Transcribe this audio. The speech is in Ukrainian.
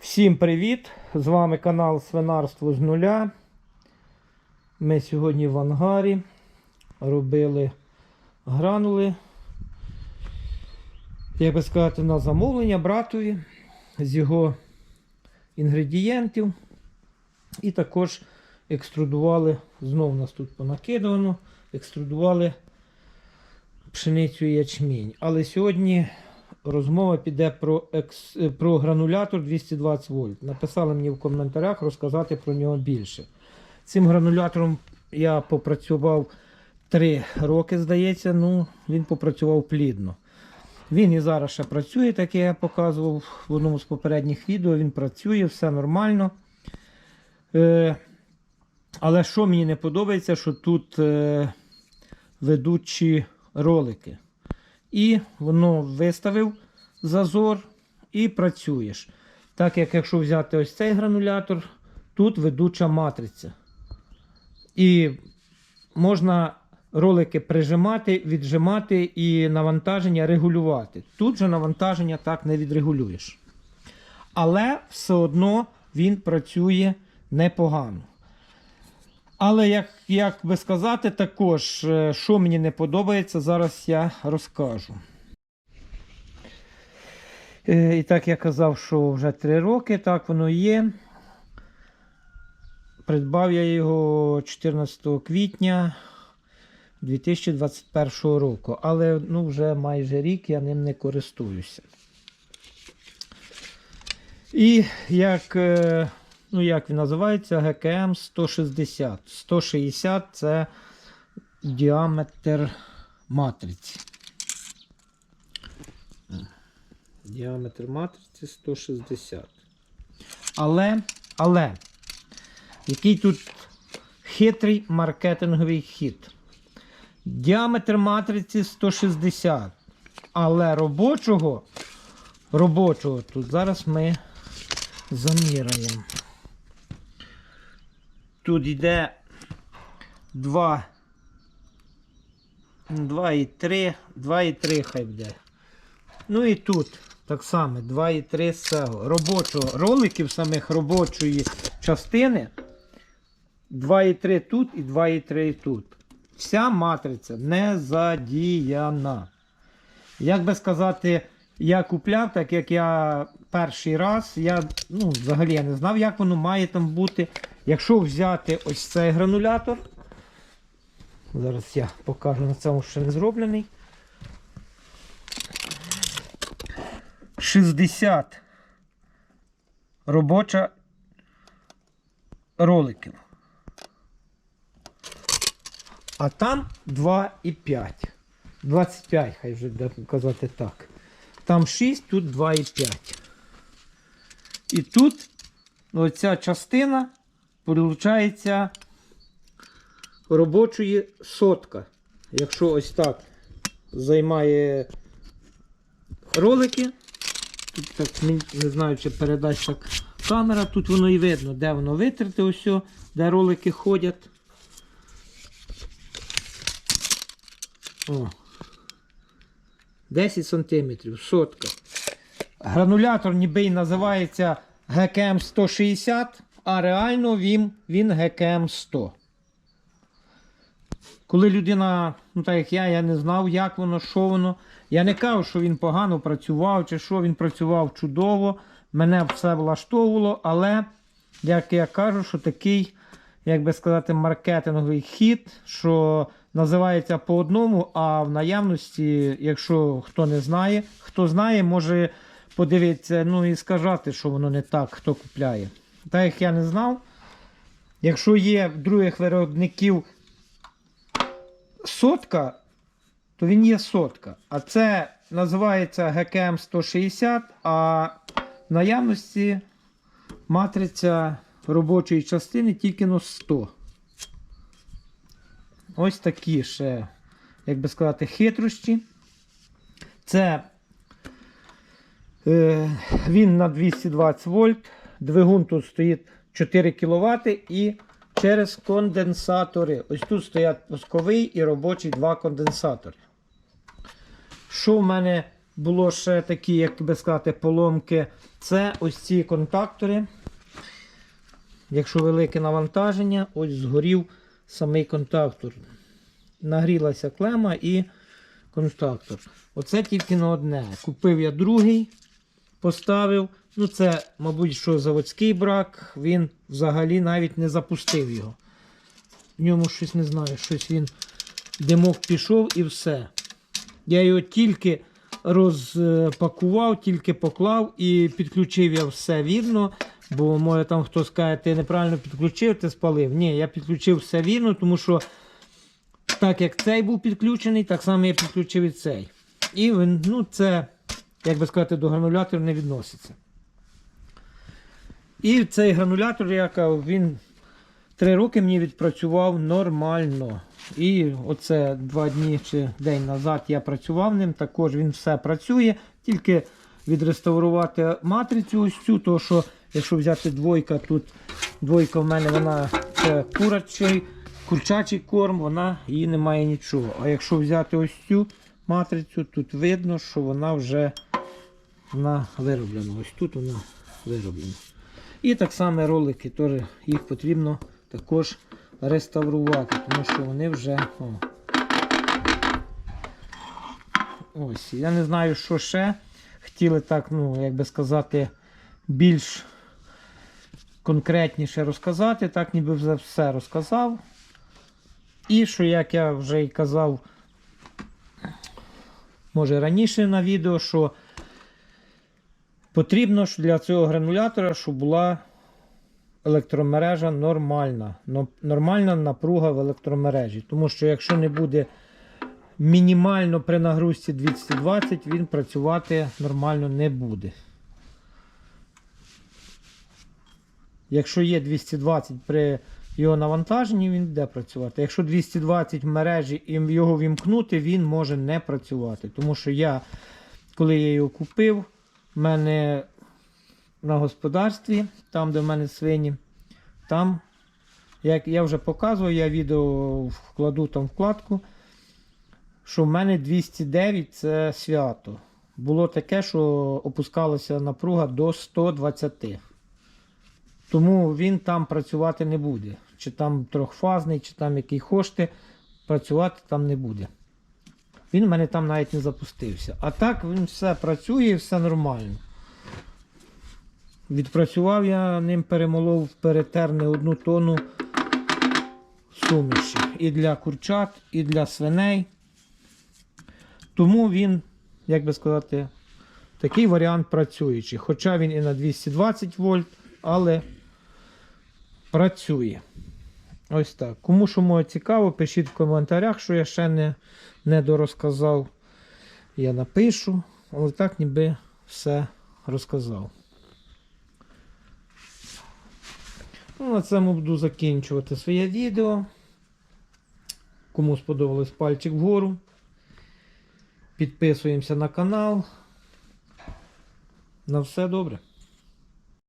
Всім привіт! З вами канал Свинарство з нуля. Ми сьогодні в ангарі робили гранули, як би сказати, на замовлення братові з його інгредієнтів. І також екструдували, знов нас тут понакидано, екструдували пшеницю і ячмінь. Але сьогодні розмова піде про, екс... е, про гранулятор 220 вольт. Написали мені в коментарях розказати про нього більше. Цим гранулятором я попрацював 3 роки, здається. Ну, він попрацював плідно. Він і зараз ще працює, так як я показував в одному з попередніх відео. Він працює, все нормально. Е, але що мені не подобається, що тут е, ведучі ролики. І воно виставив зазор і працюєш. Так як якщо взяти ось цей гранулятор, тут ведуча матриця. І можна ролики прижимати, віджимати і навантаження регулювати. Тут же навантаження так не відрегулюєш. Але все одно він працює непогано. Але як, як би сказати, також, е, що мені не подобається, зараз я розкажу. Е, І так я казав, що вже 3 роки, так воно є. Придбав я його 14 квітня 2021 року, але ну, вже майже рік я ним не користуюся. І як, е, ну, як він називається, ГКМ 160. 160 це діаметр матриці. Діаметр матриці 160. Але, але, який тут хитрий маркетинговий хід. Діаметр матриці 160. Але робочого, робочого тут зараз ми заміряємо. Тут йде 2, 2,3, 2,3 хай буде. Ну і тут так само 2,3 з цього. Робочого роликів самих робочої частини 2,3 тут і 2,3 тут. Вся матриця не задіяна. Як би сказати, я купляв, так як я перший раз, я ну, взагалі я не знав, як воно має там бути. Якщо взяти ось цей гранулятор, зараз я покажу на цьому, що не зроблений. 60 робоча роликів. А там 2,5. 25, хай вже казати так. Там 6, тут 2,5. І тут оця частина виходить робочої сотка. Якщо ось так займає ролики, тут так не знаю, чи передасть так камера, тут воно і видно, де воно витерте, ось, де ролики ходять. О. 10 сантиметрів, сотка. Гранулятор ніби й називається ГКМ 160, а реально він, він ГКМ 100. Коли людина, ну так як я, я не знав, як воно, що воно. Я не кажу, що він погано працював чи що, він працював чудово, мене все влаштовувало, але, як я кажу, що такий, як би сказати, маркетинговий хід, що називається по одному, а в наявності, якщо хто не знає, хто знає, може подивитися ну і сказати, що воно не так, хто купляє. Так як я не знав, якщо є в других виробників сотка, то він є сотка. А це називається ГКМ 160, а в наявності матриця робочої частини тільки на 100. Ось такі ще, як би сказати, хитрощі. Це е, він на 220 вольт. Двигун тут стоїть 4 кВт і через конденсатори. Ось тут стоять пусковий і робочий два конденсатори. Що в мене було ще такі, як би сказати, поломки. Це ось ці контактори. Якщо велике навантаження, ось згорів самий контактор. Нагрілася клема і контактор. Оце тільки на одне. Купив я другий, поставив. Ну, це, мабуть, що заводський брак, він взагалі навіть не запустив його. В ньому щось не знаю, щось він димок пішов і все. Я його тільки розпакував, тільки поклав і підключив я все вірно. Бо може там хтось каже, ти неправильно підключив, ти спалив. Ні, я підключив все вірно, тому що так як цей був підключений, так само я підключив і цей. І ну, це, як би сказати, до грануляторів не відноситься. І цей гранулятор, я кажу, він три роки мені відпрацював нормально. І оце два дні чи день назад я працював ним, також він все працює, тільки відреставрувати матрицю ось цю, то що якщо взяти двойка, тут двойка в мене вона це курячий, курчачий корм, вона її немає нічого. А якщо взяти ось цю матрицю, тут видно, що вона вже вона вироблена. Ось тут вона вироблена. І так само ролики, теж їх потрібно також реставрувати, тому що вони вже. О. Ось, я не знаю, що ще. Хотіли так, ну, як би сказати, більш конкретніше розказати, так ніби вже все розказав. І що, як я вже і казав, може раніше на відео, що потрібно для цього гранулятора, щоб була електромережа нормальна. Нормальна напруга в електромережі. Тому що якщо не буде мінімально при нагрузці 220, він працювати нормально не буде. Якщо є 220 при його навантаженні, він буде працювати. Якщо 220 в мережі і його вімкнути, він може не працювати. Тому що я, коли я його купив, в мене на господарстві, там, де в мене свині, там, як я вже показував, я відео вкладу там вкладку, що в мене 209 це свято. Було таке, що опускалася напруга до 120. Тому він там працювати не буде. Чи там трьохфазний, чи там який хошти, працювати там не буде. Він в мене там навіть не запустився. А так він все працює і все нормально. Відпрацював я ним перемолов перетер не одну тонну суміші. І для курчат, і для свиней. Тому він, як би сказати, такий варіант працюючий. Хоча він і на 220 вольт, але працює. Ось так. Кому що цікаво, пишіть в коментарях, що я ще не, не дорозказав. Я напишу, але так ніби все розказав. Ну, на цьому буду закінчувати своє відео. Кому сподобалось пальчик вгору. Підписуємося на канал. На все добре.